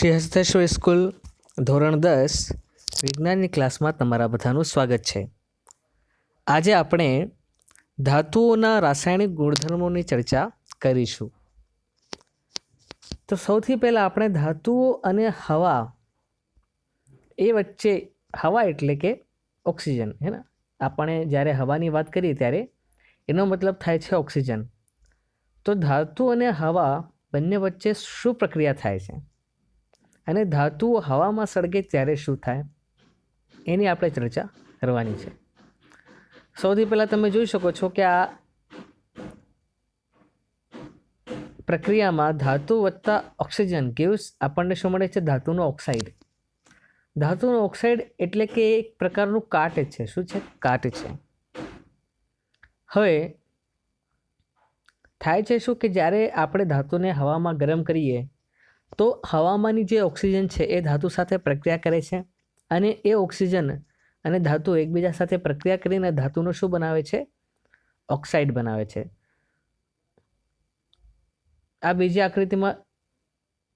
Shri school ધોરણ દસ, વિજ્ઞાનની ક્લાસમાં તમારા બધાનું સ્વાગત છે. આજે આપણે ધાતુઓના રાસાયણિક ગુણધર્મોની ચર્ચા કરીશું. તો સૌથી પહેલાં આપણે ધાતુઓ અને હવા એ વચ્ચે, હવા એટલે કે ઓક્સિજન, હે ને? આપણે જ્યારે હવાની વાત કરીએ ત્યારે એનો મતલબ થાય છે ઓક્સિજન. તો ધાતુ અને હવા બંને વચ્ચે શું પ્રક્રિયા થાય છે? અને ધાતુઓ હવામાં સળગે ત્યારે શું થાય? એની આપણે ચર્ચા કરવાની છે. સૌથી પહેલાં તમે જોઈ શકો છો કે આ પ્રક્રિયામાં ધાતુ વત્તા ઓક્સિજન gives આપણને શું મળે છે? ધાતુનો ઓક્સાઇડ. ધાતુનો ઓક્સાઇડ એટલે કે એક પ્રકારનું કાટ છે. શું છે? કાટ છે. હવે, થાય છે શું કે જ્યારે આપણે ધાતુને હવામાં ગરમ કરીએ તો હવામાંની જે ઓક્સિજન છે એ ધાતુ સાથે પ્રક્રિયા કરે છે અને એ ઓક્સિજન અને ધાતુ એકબીજા સાથે પ્રક્રિયા કરીને ધાતુનો શું બનાવે છે? ઓક્સાઇડ બનાવે છે. આ બીજી આકૃતિમાં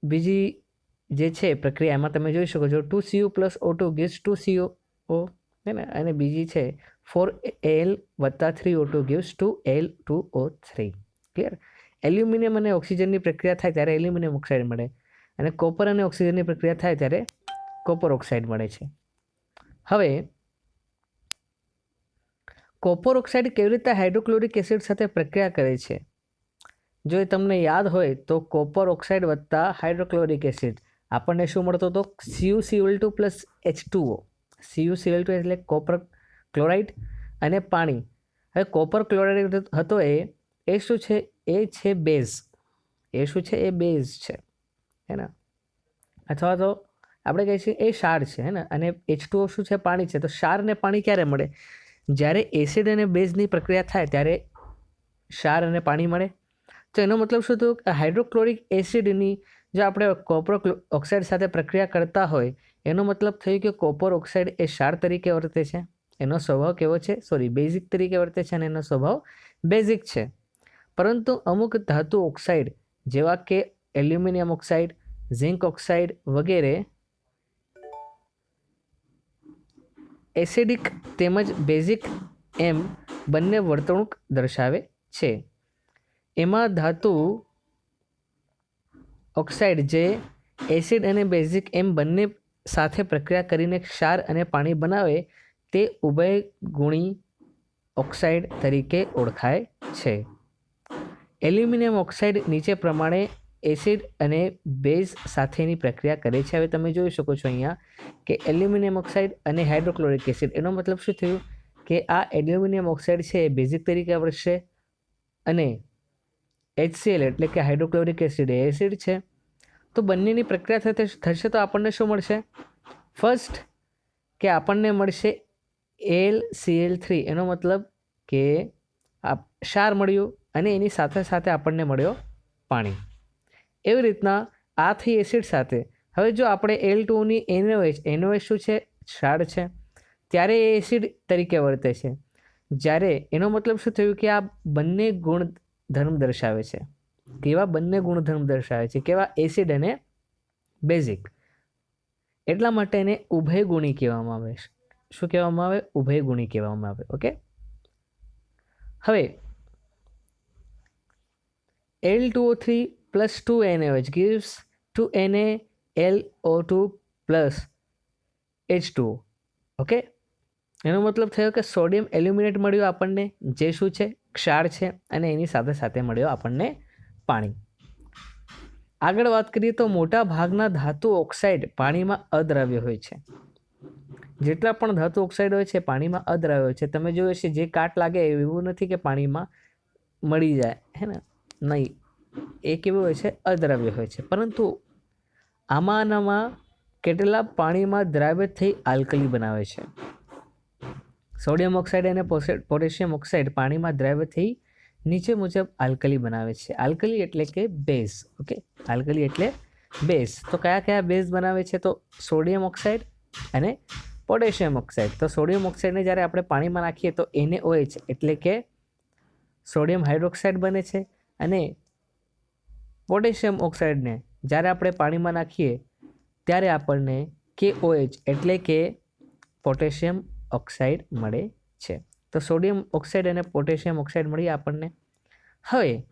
બીજી જે છે પ્રક્રિયા, એમાં તમે જોઈ શકો છો two C U plus O two gives two C O O હે ને? અને બીજી છે ફોર એલ વત્તા three O two gives two L two O three. Clear? Aluminium અને ઓક્સિજનની પ્રક્રિયા થાય ત્યારે એલ્યુમિનિયમ ઓક્સાઇડ મળે. અને કોપર અને ઓક્સિજનની પ્રક્રિયા થાય ત્યારે કોપર ઓક્સાઇડ મળે છે. હવે, કોપર ઓક્સાઇડ કેવી રીતે હાઇડ્રોક્લોરિક એસિડ સાથે પ્રક્રિયા કરે છે? જો એ તમને યાદ હોય તો કોપર ઓક્સાઇડ વત્તા હાઇડ્રોક્લોરિક એસિડ. આપણને શું મળતો હતો C U C L two plus H two O C U C L two એટલે કોપર ક્લોરાઇડ અને પાણી. હવે કોપર ક્લોરાઇડ હતો એ એ શું છે? એ છે બેઝ. એ શું છે? એ બેઝ છે. હે ને? અથવા તો આપણે કહીએ છીએ એ ક્ષાર છે, હે ને? અને એચ ટુઓ શું છે? પાણી છે. તો ક્ષારને પાણી ક્યારે મળે? જ્યારે એસિડ અને બેઝની પ્રક્રિયા થાય ત્યારે ક્ષાર અને પાણી મળે. તો એનો મતલબ શું થયું હાઇડ્રોક્લોરિક એસિડની જો આપણે કોપર ઓક્સાઇડ સાથે પ્રક્રિયા કરતા હોય, એનો મતલબ થયું કે કોપર ઓક્સાઇડ એ ક્ષાર તરીકે વર્તે છે. એનો સ્વભાવ કેવો છે? સોરી બેઝિક તરીકે વર્તે છે અને એનો સ્વભાવ બેઝિક છે. પરંતુ અમુક ધાતુ ઓક્સાઇડ જેવા કે એલ્યુમિનિયમ ઓક્સાઇડ, ઝિંક ઓક્સાઇડ વગેરે એસિડિક તેમજ બેઝિક એમ બંને વર્તણૂક દર્શાવે છે. એમાં ધાતુ ઓક્સાઇડ જે એસિડ અને બેઝિક એમ બંને સાથે પ્રક્રિયા કરીને ક્ષાર અને પાણી બનાવે તે ઉભય ગુણી ઓક્સાઇડ તરીકે ઓળખાય છે. એલ્યુમિનિયમ ઓક્સાઇડ નીચે પ્રમાણે એસિડ અને બેઝ સાથેની પ્રક્રિયા કરે છે. હવે તમે જોઈ શકો છો અહીંયા કે એલ્યુમિનિયમ ઓક્સાઇડ અને હાઇડ્રોક્લોરિક એસિડ. એનો મતલબ શું થયું? કે આ એલ્યુમિનિયમ ઓક્સાઇડ છે એ બેઝિક તરીકે વળશે અને એચસીએલ એટલે કે હાઇડ્રોક્લોરિક એસિડ એ એસિડ છે. તો બંનેની પ્રક્રિયા થશે તો આપણને શું મળશે? ફર્સ્ટ કે આપણને મળશે એલ સીએલ થ્રી એનો મતલબ કે ક્ષાર મળ્યું અને એની સાથે સાથે આપણને મળ્યો પાણી. એવી રીતના આ થઈ એસિડ સાથે. હવે જો આપણે એલ ટુની એનઓએચ એનઓએચ શું છે? ક્ષાર છે. ત્યારે એ એસિડ તરીકે વર્તે છે. જ્યારે એનો મતલબ શું થયું કે આ બંને ગુણધર્મ દર્શાવે છે. કેવા બંને ગુણધર્મ દર્શાવે છે? કેવા એસિડ અને બેઝિક. એટલા માટે એને ઉભય ગુણી કહેવામાં આવે છે. શું કહેવામાં આવે? ઉભય ગુણી કહેવામાં આવે. ઓકે? હવે L two three plus two N H gives two N A L O two plus H two okay એનો મતલબ થયો કે સોડિયમ એલ્યુમિનેટ મળ્યું આપણને, જે શું છે? ક્ષાર છે, અને એની સાથે સાથે મળ્યો આપણને પાણી. આગળ વાત કરીએ તો મોટા ભાગના ધાતુ ઓક્સાઇડ પાણીમાં અદ્રાવ્ય હોય છે. જેટલા પણ ધાતુ ઓક્સાઇડ હોય છે, પાણીમાં અદ્રાવ્ય હોય છે. તમે જોયું છે જે કાટ લાગે એવું નથી કે પાણીમાં મળી જાય, હે ને? નહીં. એ કેવું હોય છે, અદ્રાવ્ય હોય છે. પરંતુ આમાંનામાં કેટલા પાણીમાં દ્રાવ્ય થઈ આલ્કલી બનાવે છે? સોડિયમ ઓક્સાઇડ અને પોટેશિયમ ઓક્સાઇડ પાણીમાં દ્રાવ્ય થઈ નીચે મુજબ આલ્કલી બનાવે છે. આલ્કલી એટલે કે બેઝ, ઓકે? આલ્કલી એટલે બેઝ. તો કયા કયા બેઝ બનાવે છે? તો સોડિયમ ઓક્સાઇડ અને પોટેશિયમ ઓક્સાઇડ. તો સોડિયમ ઓક્સાઇડને જ્યારે આપણે પાણીમાં નાખીએ તો એને ઓએચ એટલે કે સોડિયમ હાઇડ્રોક્સાઇડ બને છે અને પોટેશિયમ ઓક્સાઇડને જ્યારે આપણે પાણીમાં નાખીએ, ત્યારે આપણને કે ઓએચ એટલે કે પોટેશિયમ ઓક્સાઇડ મળે છે. તો સોડિયમ ઓક્સાઇડ અને પોટેશિયમ ઓક્સાઇડ મળી આપણને. હવે,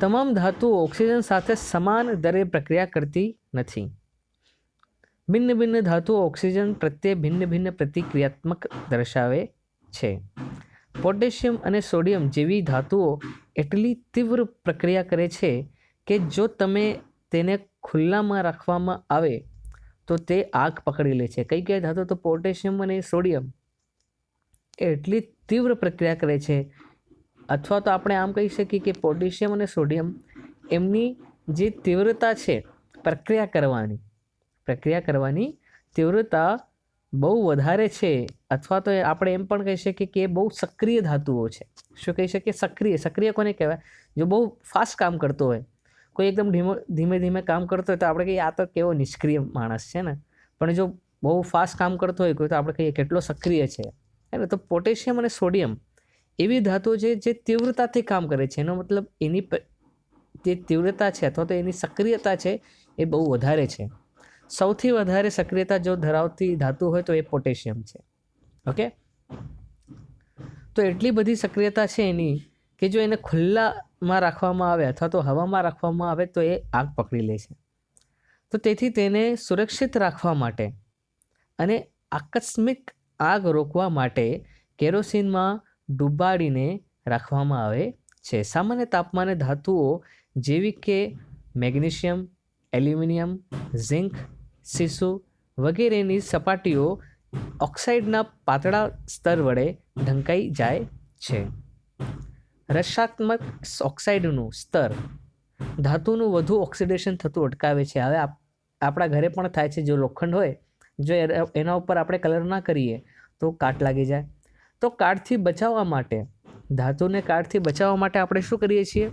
તમામ ધાતુઓ ઓક્સિજન સાથે સમાન દરે પ્રક્રિયા કરતી નથી. ભિન્ન ભિન્ન ધાતુઓ ઓક્સિજન પ્રત્યે ભિન્ન ભિન્ન પ્રતિક્રિયાત્મક દર્શાવે છે. પોટેશિયમ અને સોડિયમ જેવી ધાતુઓ એટલી તીવ્ર પ્રક્રિયા કરે છે કે જો તમે તેને ખુલ્લામાં રાખવામાં આવે, તો તે આગ પકડી લે છે. કઈ કઈ ધાતુ તો પોટેશિયમ અને સોડિયમ એટલી તીવ્ર પ્રક્રિયા કરે છે. અથવા તો આપણે આમ કહી શકીએ કે પોટેશિયમ અને સોડિયમ એમની જે તીવ્રતા છે, પ્રક્રિયા કરવાની પ્રક્રિયા કરવાની તીવ્રતા બહુ વધારે છે, અથવા તો આપણે એમ પણ કહી શકીએ કે એ બહુ સક્રિય ધાતુઓ છે. શું કહી શકીએ? સક્રિય સક્રિય કોને કહેવાય? જો બહુ ફાસ્ટ કામ કરતો હોય, કોઈ એકદમ ધીમો ધીમે ધીમે કામ કરતો હોય તો આપણે કહીએ, આ તો કેવો નિષ્ક્રિય માણસ છે ને? પણ જો બહુ ફાસ્ટ કામ કરતો હોય કોઈ તો આપણે કહીએ, કેટલો સક્રિય છે. ને? તો પોટેશિયમ અને સોડિયમ એવી ધાતુઓ છે જે તીવ્રતાથી કામ કરે છે. એનો મતલબ એની જે તીવ્રતા છે અથવા તો એની સક્રિયતા છે એ બહુ વધારે છે. સૌથી વધારે સક્રિયતા જો ધરાવતી ધાતુ હોય તો એ પોટેશિયમ છે. ઓકે? તો એટલી બધી સક્રિયતા છે એની કે જો એને ખુલ્લામાં રાખવામાં આવે અથવા તો હવામાં રાખવામાં આવે તો એ આગ પકડી લે છે. તો તેથી તેને સુરક્ષિત રાખવા માટે અને આકસ્મિક આગ રોકવા માટે કેરોસીનમાં ડૂબાડીને રાખવામાં આવે છે. સામાન્ય તાપમાને ધાતુઓ જેવી કે મેગ્નેશિયમ એલ્યુમિનિયમ, ઝિંક, સીસુ વગેરેની સપાટીઓ ઓક્સાઇડના પાતળા સ્તર વડે ઢંકાઈ જાય છે. રસાત્મક ઓક્સાઇડનું સ્તર ધાતુનું વધુ ઓક્સિડેશન થતું અટકાવે છે. હવે આપણા ઘરે પણ થાય છે જો લોખંડ હોય, જો એના ઉપર આપણે કલર ના કરીએ, તો કાટ લાગી જાય. તો કાટથી બચાવવા માટે, ધાતુને કાટથી બચાવવા માટે આપણે શું કરીએ છીએ?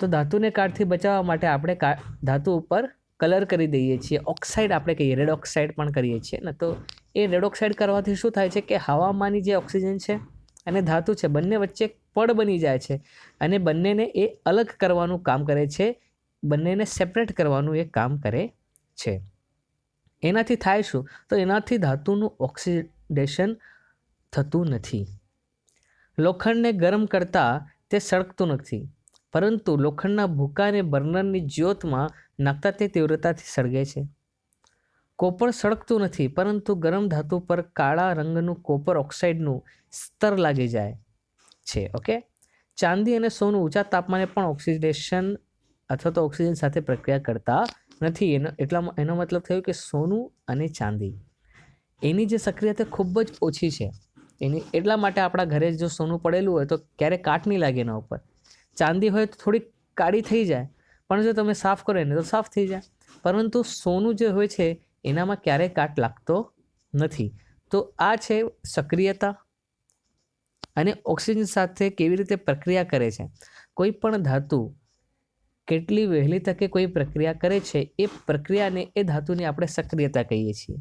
તો ધાતુને કાટથી બચાવવા માટે આપણે ધાતુ ઉપર કલર કરી દઈએ છીએ. ઓક્સાઇડ આપણે કહીએ, રેડ ઓક્સાઇડ પણ કરીએ છીએ. ને તો એ રેડ ઓક્સાઇડ કરવાથી શું થાય છે કે હવામાંની જે ઓક્સિજન છે અને ધાતુ છે, બંને વચ્ચે પડ બની જાય છે અને બંનેને એ અલગ કરવાનું કામ કરે છે, બંનેને સેપરેટ કરવાનું એ કામ કરે છે. એનાથી થાય શું? તો એનાથી ધાતુનું ઓક્સિડેશન થતું નથી. લોખંડને ગરમ કરતાં તે સળગતું નથી. પરંતુ લોખંડના ભૂકાને બર્નરની જ્યોતમાં નાખતા તે તીવ્રતાથી સળગે છે. કોપર સળગતું નથી, પરંતુ ગરમ ધાતુ પર કાળા રંગનું કોપર ઓક્સાઇડનું સ્તર લાગી જાય છે, ઓકે? ચાંદી અને સોનું ઊંચા તાપમાને પણ ઓક્સિડેશન અથવા તો ઓક્સિજન સાથે પ્રક્રિયા કરતા નથી. એનો એટલા એનો મતલબ થયો કે સોનું અને ચાંદી. એની જે સક્રિયતા ખૂબ જ ઓછી છે. એની, એટલા માટે આપણા ઘરે જો સોનું પડેલું હોય તો ક્યારેય કાટ નહીં લાગે એના ઉપર. ચાંદી હોય તો થોડીક કાળી થઈ જાય, પણ જો તમે સાફ કરો એને તો સાફ થઈ જાય. પરંતુ સોનું જે હોય છે, એનામાં ક્યારેય કાટ લાગતો નથી. તો આ છે સક્રિયતા અને ઓક્સિજન સાથે કેવી રીતે પ્રક્રિયા કરે છે. કોઈ પણ ધાતુ કેટલી વહેલી તકે કોઈ પ્રક્રિયા કરે છે, એ પ્રક્રિયાને, એ ધાતુની આપણે સક્રિયતા કહીએ છીએ.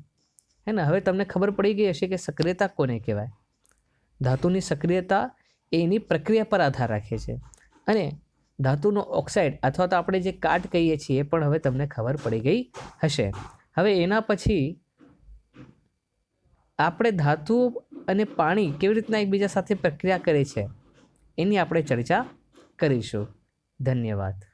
હે ને? હવે તમને ખબર પડી ગઈ હશે કે સક્રિયતા કોને કહેવાય? ધાતુની સક્રિયતા એની પ્રક્રિયા પર આધાર રાખે છે. અને ધાતુનો ઓક્સાઇડ અથવા તો આપણે જે કાટ કહીએ છીએ, પણ હવે તમને ખબર પડી ગઈ હશે. હવે એના પછી આપણે ધાતુ અને પાણી કેવી રીતના એકબીજા સાથે પ્રક્રિયા કરે છે, એની આપણે ચર્ચા કરીશું. ધન્યવાદ.